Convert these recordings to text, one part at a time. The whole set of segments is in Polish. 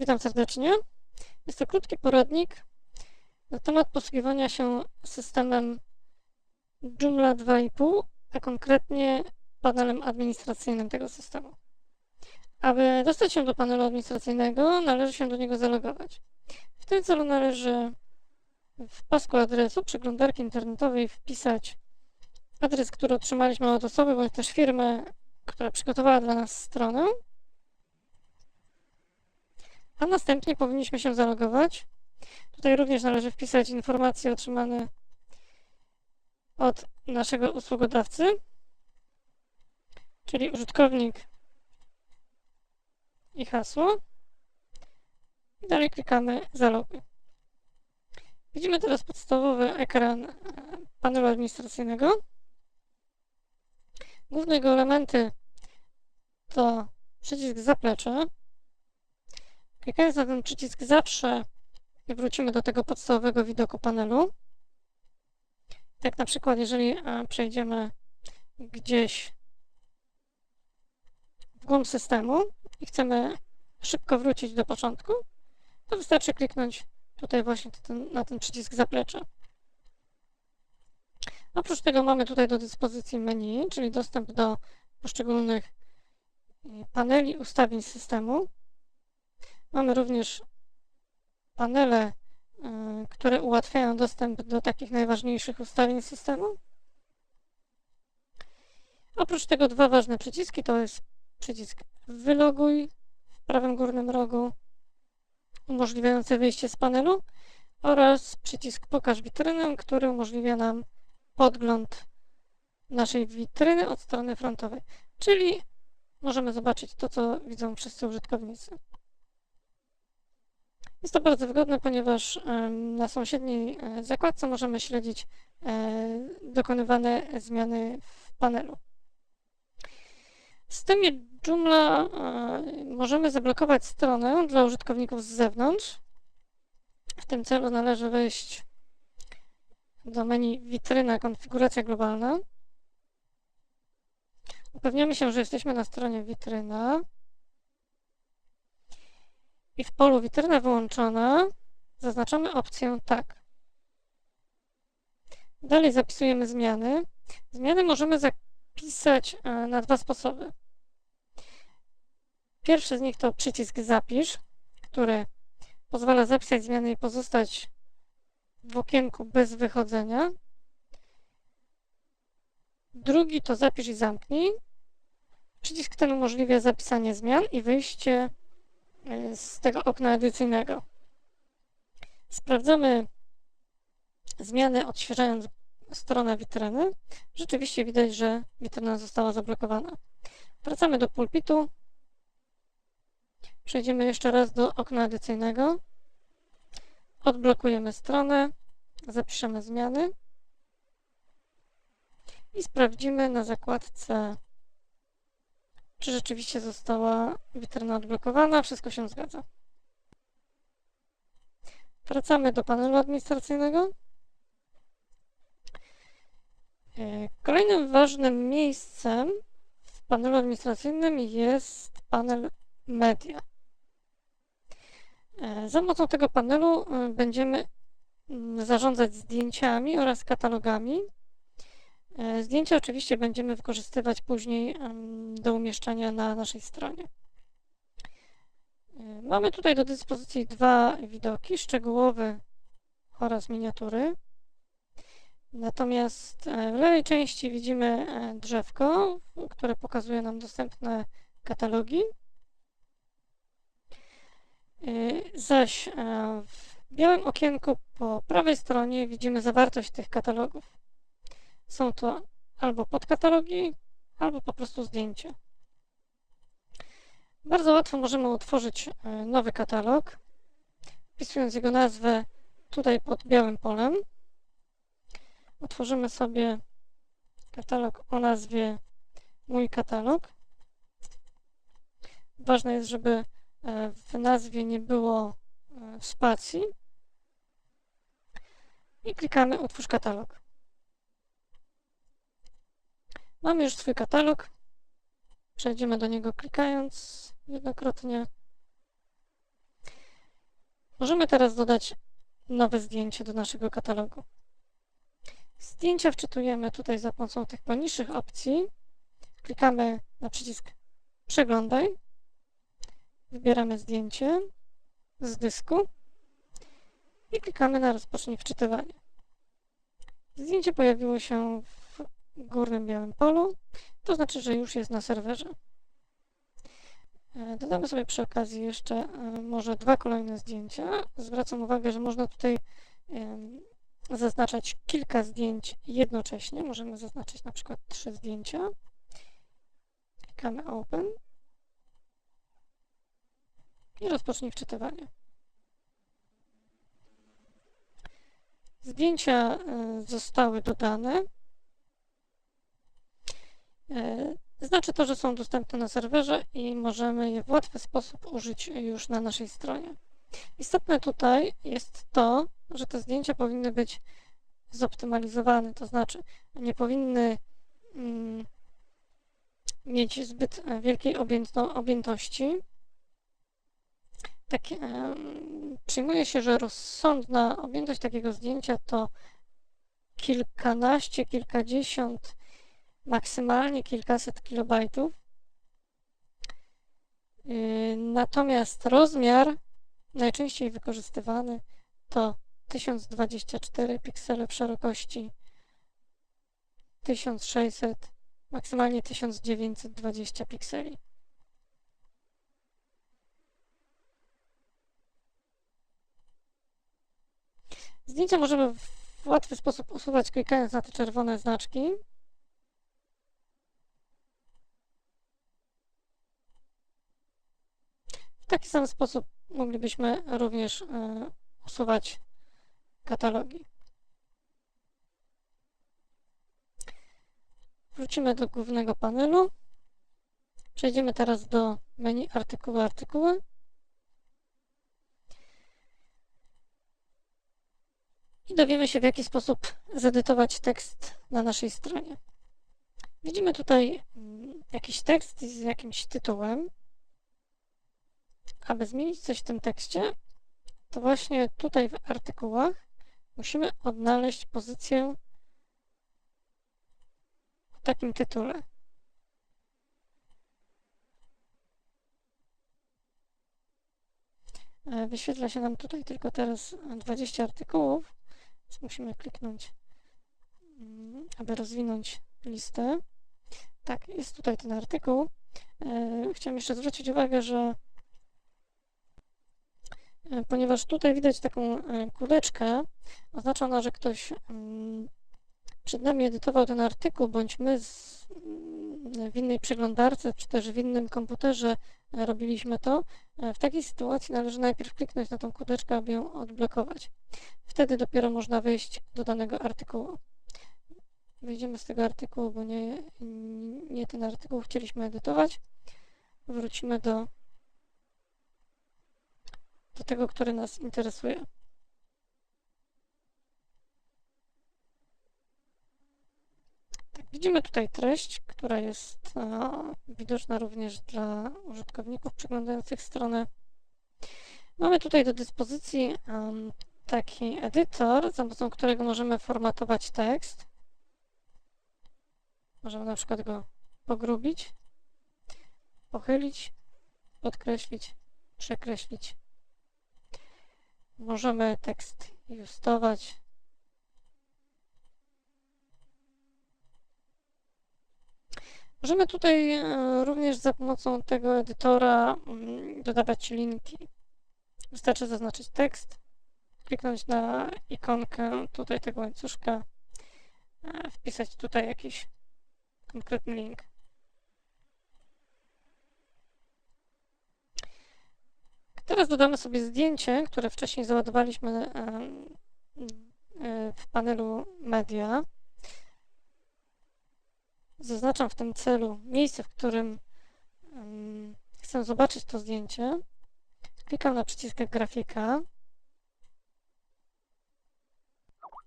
Witam serdecznie. Jest to krótki poradnik na temat posługiwania się systemem Joomla 2.5, a konkretnie panelem administracyjnym tego systemu. Aby dostać się do panelu administracyjnego, należy się do niego zalogować. W tym celu należy w pasku adresu przeglądarki internetowej wpisać adres, który otrzymaliśmy od osoby bądź też firmy, która przygotowała dla nas stronę, a następnie powinniśmy się zalogować. Tutaj również należy wpisać informacje otrzymane od naszego usługodawcy, czyli użytkownik i hasło. Dalej klikamy zaloguj. Widzimy teraz podstawowy ekran e, panelu administracyjnego. Główne jego elementy to przycisk zaplecze. Klikając na ten przycisk zawsze wrócimy do tego podstawowego widoku panelu. Tak na przykład, jeżeli e, przejdziemy gdzieś w głąb systemu i chcemy szybko wrócić do początku, to wystarczy kliknąć tutaj właśnie na ten przycisk zaplecze. Oprócz tego mamy tutaj do dyspozycji menu, czyli dostęp do poszczególnych e, paneli ustawień systemu. Mamy również panele, y, które ułatwiają dostęp do takich najważniejszych ustawień systemu. Oprócz tego dwa ważne przyciski to jest przycisk wyloguj w prawym górnym rogu umożliwiający wyjście z panelu oraz przycisk pokaż witrynę, który umożliwia nam podgląd naszej witryny od strony frontowej, czyli możemy zobaczyć to, co widzą wszyscy użytkownicy. Jest to bardzo wygodne, ponieważ na sąsiedniej e, zakładce możemy śledzić e, dokonywane zmiany w panelu. W systemie Joomla możemy zablokować stronę dla użytkowników z zewnątrz. W tym celu należy wejść do menu Witryna Konfiguracja globalna. Upewniamy się, że jesteśmy na stronie Witryna i w polu witryna wyłączona zaznaczamy opcję tak. Dalej zapisujemy zmiany. Zmiany możemy zapisać e, na dwa sposoby. Pierwszy z nich to przycisk zapisz, który pozwala zapisać zmiany i pozostać w okienku bez wychodzenia. Drugi to zapisz i zamknij. Przycisk ten umożliwia zapisanie zmian i wyjście z tego okna edycyjnego. Sprawdzamy zmiany odświeżając stronę witryny. Rzeczywiście widać, że witryna została zablokowana. Wracamy do pulpitu. Przejdziemy jeszcze raz do okna edycyjnego. Odblokujemy stronę. Zapiszemy zmiany. I sprawdzimy na zakładce czy rzeczywiście została witryna odblokowana, wszystko się zgadza. Wracamy do panelu administracyjnego. E, kolejnym ważnym miejscem w panelu administracyjnym jest panel Media. E, za pomocą tego panelu e, będziemy mm, zarządzać zdjęciami oraz katalogami zdjęcia oczywiście będziemy wykorzystywać później do umieszczania na naszej stronie. E, mamy tutaj do dyspozycji dwa widoki, szczegółowy oraz miniatury. Natomiast e, w lewej części widzimy drzewko, które pokazuje nam dostępne katalogi. Zaś w białym okienku po prawej stronie widzimy zawartość tych katalogów. Są to albo podkatalogi, albo po prostu zdjęcia. Bardzo łatwo możemy utworzyć e, nowy katalog, wpisując jego nazwę tutaj pod białym polem. Utworzymy sobie katalog o nazwie Mój katalog. Ważne jest, żeby e, w nazwie nie było e, spacji. I klikamy Utwórz katalog. Mamy już swój katalog. Przejdziemy do niego klikając jednokrotnie. Możemy teraz dodać nowe zdjęcie do naszego katalogu. Zdjęcia wczytujemy tutaj za pomocą tych poniższych opcji. Klikamy na przycisk Przeglądaj. Wybieramy zdjęcie z dysku i klikamy na Rozpocznij wczytywanie. Zdjęcie pojawiło się w górnym białym polu, to znaczy, że już jest na serwerze. E, Dodamy sobie przy okazji jeszcze e, może dwa kolejne zdjęcia. Zwracam uwagę, że można tutaj zaznaczać kilka zdjęć jednocześnie. Możemy zaznaczyć na przykład trzy zdjęcia. Klikamy Open i rozpocznij wczytywanie. Zdjęcia e, zostały dodane. E, Znaczy to, że są dostępne na serwerze i możemy je w łatwy sposób użyć już na naszej stronie. Istotne tutaj jest to, że te zdjęcia powinny być zoptymalizowane, to znaczy nie powinny mm, mieć zbyt wielkiej objęto, objętości. Tak, em, przyjmuje się, że rozsądna objętość takiego zdjęcia to kilkanaście, kilkadziesiąt, maksymalnie kilkaset kilobajtów. Yy, Natomiast rozmiar najczęściej wykorzystywany to 1024 piksele szerokości 1600, maksymalnie 1920 pikseli. Zdjęcia możemy w łatwy sposób usuwać klikając na te czerwone znaczki. Taki sam sposób moglibyśmy również e, usuwać katalogi. Wrócimy do głównego panelu. Przejdziemy teraz do menu artykuły, artykuły. I dowiemy się, w jaki sposób zedytować tekst na naszej stronie. Widzimy tutaj mm, jakiś tekst z jakimś tytułem. Aby zmienić coś w tym tekście, to właśnie tutaj w artykułach musimy odnaleźć pozycję o takim tytule. E, Wyświetla się nam tutaj tylko teraz 20 artykułów, więc musimy kliknąć, mm, aby rozwinąć listę. Tak, jest tutaj ten artykuł. E, Chciałem jeszcze zwrócić uwagę, że ponieważ tutaj widać taką e, kuleczkę, oznacza ona, że ktoś mm, przed nami edytował ten artykuł, bądź my z, mm, w innej przeglądarce, czy też w innym komputerze e, robiliśmy to. W takiej sytuacji należy najpierw kliknąć na tą kuleczkę, aby ją odblokować. Wtedy dopiero można wejść do danego artykułu. Wyjdziemy z tego artykułu, bo nie, nie ten artykuł chcieliśmy edytować. Wrócimy do do tego, który nas interesuje. Tak, widzimy tutaj treść, która jest e, widoczna również dla użytkowników przeglądających stronę. Mamy tutaj do dyspozycji taki edytor, za pomocą którego możemy formatować tekst. Możemy na przykład go pogrubić, pochylić, podkreślić, przekreślić. Możemy tekst justować. Możemy tutaj e, również za pomocą tego edytora mm, dodawać linki. Wystarczy zaznaczyć tekst, kliknąć na ikonkę tutaj tego łańcuszka, e, wpisać tutaj jakiś konkretny link. Teraz dodamy sobie zdjęcie, które wcześniej załadowaliśmy e, w panelu media. Zaznaczam w tym celu miejsce, w którym chcę zobaczyć to zdjęcie. Klikam na przycisk grafika.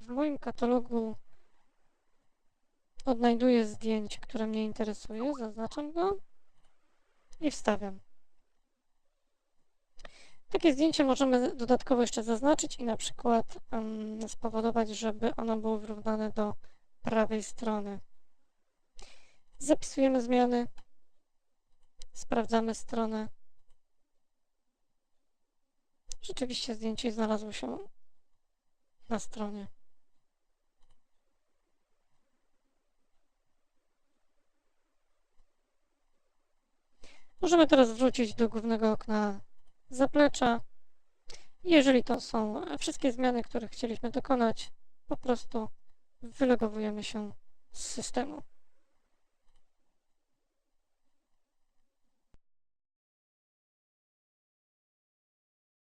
W moim katalogu odnajduję zdjęcie, które mnie interesuje, zaznaczam go i wstawiam. Takie zdjęcie możemy dodatkowo jeszcze zaznaczyć i na przykład em, spowodować, żeby ono było wyrównane do prawej strony. Zapisujemy zmiany, sprawdzamy stronę. Rzeczywiście zdjęcie znalazło się na stronie. Możemy teraz wrócić do głównego okna zaplecza. Jeżeli to są wszystkie zmiany, które chcieliśmy dokonać, po prostu wylogowujemy się z systemu.